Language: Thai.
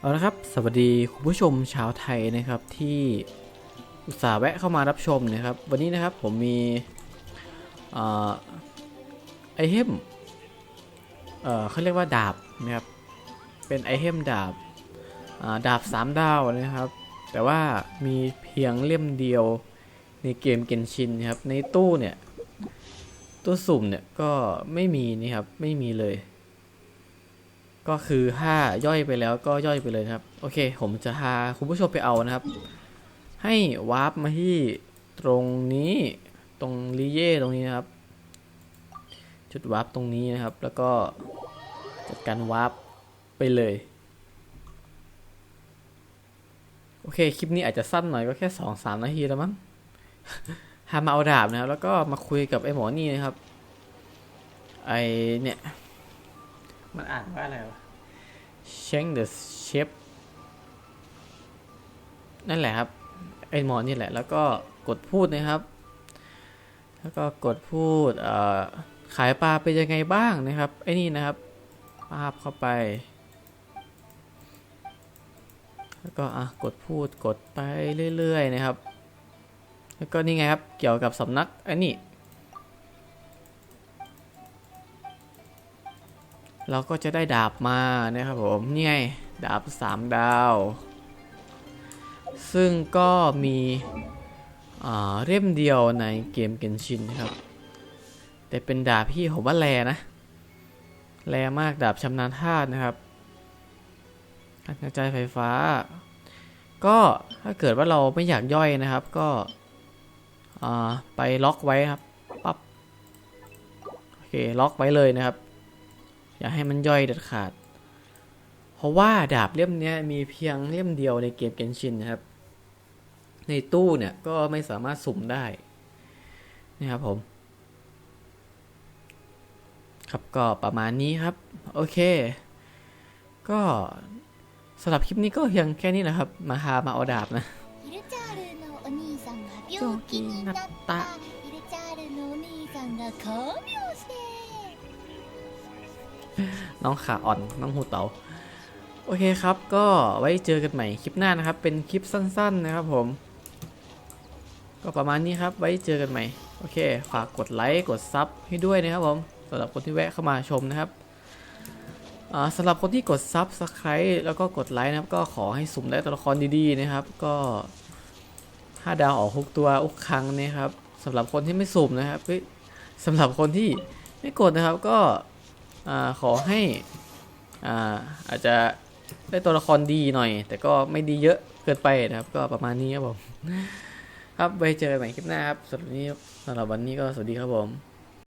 เอาละครับ สวัสดีคุณผู้ชมชาวไทยนะครับที่อุตส่าห์แวะเข้ามารับชมนะครับ วันนี้นะครับผมมีอไอเทมเอ่เขาเรียกว่าดาบนะครับเป็นไอเทมดาบาดาบ 3 ดาวนะครับ แต่ว่ามีเพียงเล่มเดียวในเกมเกนชินนะครับในตู้เนี่ย ตู้สุ่มเนี่ยก็ไม่มีนี่ครับไม่มีเลย ก็คือถ้าย่อยไปแล้วก็ย่อยไปเลยครับ โอเค ผมจะพาคุณผู้ชมไปเอานะครับ ให้วาร์ปมาที่ตรงนี้ตรงรีเย่ตรงนี้นะครับ จุดวาร์ปตรงนี้นะครับ แล้วก็จัดการวาร์ปไปเลย โอเค คลิปนี้อาจจะสั้นหน่อยก็แค่สองสามนาทีแล้วมั้งหามาเอาดาบนะครับ แล้วก็มาคุยกับไอ้หมอนี่นะครับ ไอเนี่ย มันอ่านว่าอะไรวะ Change the shape นั่นแหละครับ ไอหมอนี่แหละ แล้วก็กดพูดนะครับ แล้วก็กดพูดขายปลาเป็นยังไงบ้างนะครับ ไอ้นี่นะครับภาพเข้าไป แล้วก็อะกดพูดกดไปเรื่อยๆนะครับ แล้วก็นี่ไงครับ เกี่ยวกับสำนักไอ้นี่ เราก็จะได้ดาบมานะครับผมนี่ไงดาบ3ดาว ซึ่งก็มีเล่มเดียวในเกมเกนชินนะครับ แต่เป็นดาบที่ผมว่าแรนะ แรมากดาบชำนาญธาตุนะครับการกระจายไฟฟ้า ก็ถ้าเกิดว่าเราไม่อยากย่อยนะครับ ก็ไปล็อกไว้ครับปั๊บโอเคล็อกไว้เลยนะครับ อย่าให้มันย่อยเด็ดขาด เพราะว่าดาบเล่มนี้มีเพียงเล่มเดียวในเกมเกนชินนะครับ ในตู้เนี่ยก็ไม่สามารถสุ่มได้นะครับผม ครับก็ประมาณนี้ครับ โอเค ก็สำหรับคลิปนี้ก็เพียงแค่นี้แหละครับ มาหามาเอาดาบนะโจกินนัตตะ น้องขาอ่อนน้องหูเต๋าโอเคครับ ก็ไว้เจอกันใหม่คลิปหน้านะครับ เป็นคลิปสั้น ๆ นะครับผม ก็ประมาณนี้ครับ ไว้เจอกันใหม่ โอเค ฝากกดไลค์ กดซับให้ด้วยนะครับผมสำหรับคนที่แวะเข้ามาชมนะครับสำหรับคนที่กดซับสไครต์แล้วก็กดไลค์นะครับ ก็ขอให้สุ่มได้ตัวละครดีๆนะครับ ก็ห้าดาวออกทุกตัวอุกครั้งนะครับสำหรับคนที่ไม่สุ่มนะครับสำหรับคนที่ไม่กดนะครับก็ ขอให้อ่าอาจจะได้ตัวละครดีหน่อย แต่ก็ไม่ดีเยอะเกินไปนะครับ ก็ประมาณนี้ครับผม ครับไว้เจอกันใหม่คลิปหน้าครับสำหรับวันนี้สำหรับวันนี้ก็สวัสดีครับผม